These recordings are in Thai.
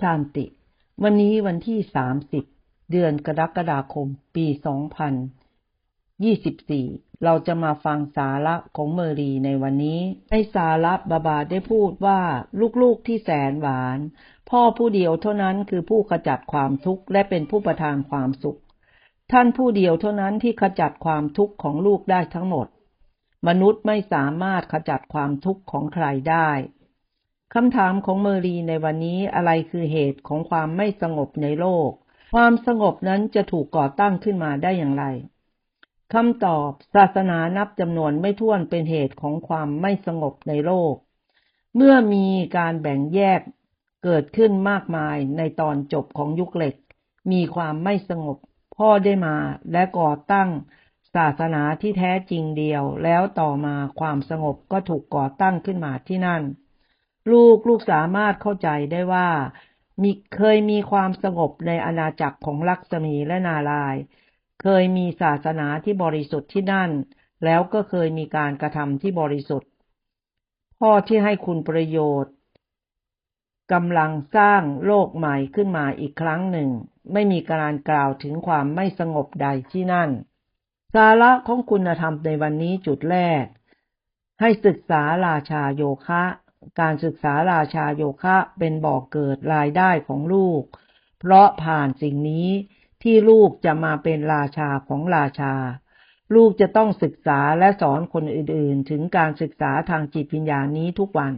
ชานติ วันนี้วันที่ 30 เดือนกรกฎาคม ปี 2024 เราจะมาฟังสาระของเมอรีในวันนี้ ในสาระบาบาได้พูดว่าลูกๆที่แสนหวาน พ่อผู้เดียวเท่านั้นคือผู้ขจัดความทุกข์และเป็นผู้ประทานความสุข ท่านผู้เดียวเท่านั้นที่ขจัดความทุกข์ของลูกได้ทั้งหมด มนุษย์ไม่สามารถขจัดความทุกข์ของใครได้ คำถามของเมอรีในวันนี้อะไรคือเหตุของความไม่สงบในโลก ความสงบนั้นจะถูกก่อตั้งขึ้นมาได้อย่างไรคำตอบศาสนานับจำนวนไม่ถ้วนเป็นเหตุของความไม่สงบในโลก เมื่อมีการแบ่งแยกเกิดขึ้นมากมายในตอนจบของยุคเหล็ก มีความไม่สงบ พ่อได้มาและก่อตั้งศาสนาที่แท้จริงเดียว แล้วต่อมาความสงบก็ถูกก่อตั้งขึ้นมาที่นั่น ลูกลูกสามารถเข้าใจได้ว่ามีเคยมีความสงบในอาณาจักรของลักษมีและนาลาย เคยมีศาสนาที่บริสุทธิ์ที่นั่น แล้วก็เคยมีการกระทำที่บริสุทธิ์ พ่อที่ให้คุณประโยชน์กำลังสร้างโลกใหม่ขึ้นมาอีกครั้งหนึ่ง ไม่มีการกล่าวถึงความไม่สงบใดที่นั่น สาระของคุณธรรมในวันนี้จุดแรก ให้ศึกษาราชาโยคะ การศึกษาราชาโยคะเป็นบ่อกเกิดรายได้ของลูก เพราะผ่านสิ่งนี้ที่ลูกจะมาเป็นราชาของราชา ลูกจะต้องศึกษาและสอนคนอื่นๆ ถึงการศึกษาทางจิตวิญญาณนี้ทุกวัน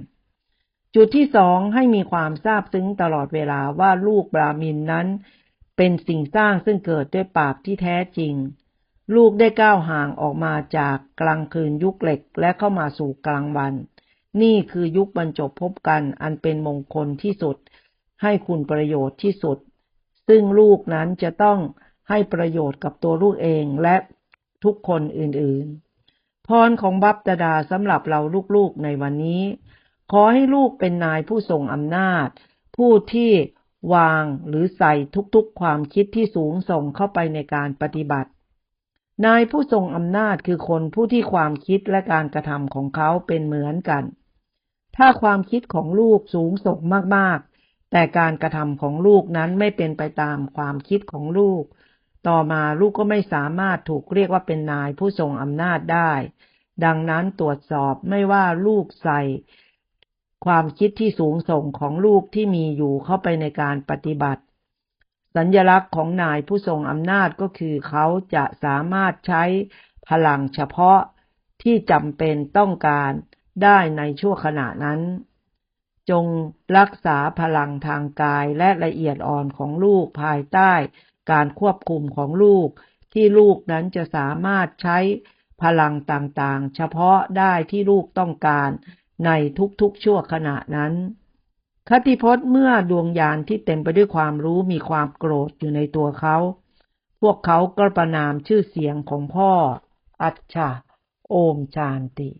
จุดที่สองให้มีความทราบซึ้งตลอดเวลาว่าลูกบรามินนั้น เป็นสิ่งสร้างซึ่งเกิดด้วยปากที่แท้จริง ลูกได้ก้าวห่างออกมาจากกลางคืนยุคเหล็กและเข้ามาสู่กลางวัน นี่คือยุคบรรจบพบกันอันเป็นมงคลที่สุด ให้คุณประโยชน์ที่สุด ซึ่งลูกนั้นจะต้องให้ประโยชน์กับตัวลูกเองและทุกคนอื่นๆ พรของบัพตดาสำหรับเราลูกๆในวันนี้ ขอให้ลูกเป็นนายผู้ทรงอำนาจ ผู้ที่วางหรือใส่ทุกๆความคิดที่สูงส่งเข้าไปในการปฏิบัติ นายผู้ทรงอำนาจคือคนผู้ที่ความคิดและการกระทำของเขาเป็นเหมือนกัน ถ้าความคิดของลูกสูงส่งมากๆ แต่การกระทำของลูกนั้นไม่เป็นไปตามความคิดของลูก ต่อมาลูกก็ไม่สามารถถูกเรียกว่าเป็นนายผู้ทรงอำนาจได้ ดังนั้นตรวจสอบไม่ว่าลูกใส่ ความคิดที่สูงส่งของลูกที่มีอยู่เข้าไปในการปฏิบัติ สัญญลักษณ์ของนายผู้ทรงอำนาจก็คือเขาจะสามารถใช้พลังเฉพาะที่จำเป็นต้องการ ได้ในชั่วขณะนั้น จงรักษาพลังทางกายและละเอียดอ่อนของลูกภายใต้การควบคุมของลูก ที่ลูกนั้นจะสามารถใช้พลังต่างๆ เฉพาะได้ที่ลูกต้องการในทุกๆชั่วขณะนั้นคติพจน์เมื่อดวงยานที่เต็มไปด้วยความรู้มีความโกรธอยู่ในตัวเขา พวกเขาก็ประนามชื่อเสียงของพ่อ อัจฉาโอมจานติ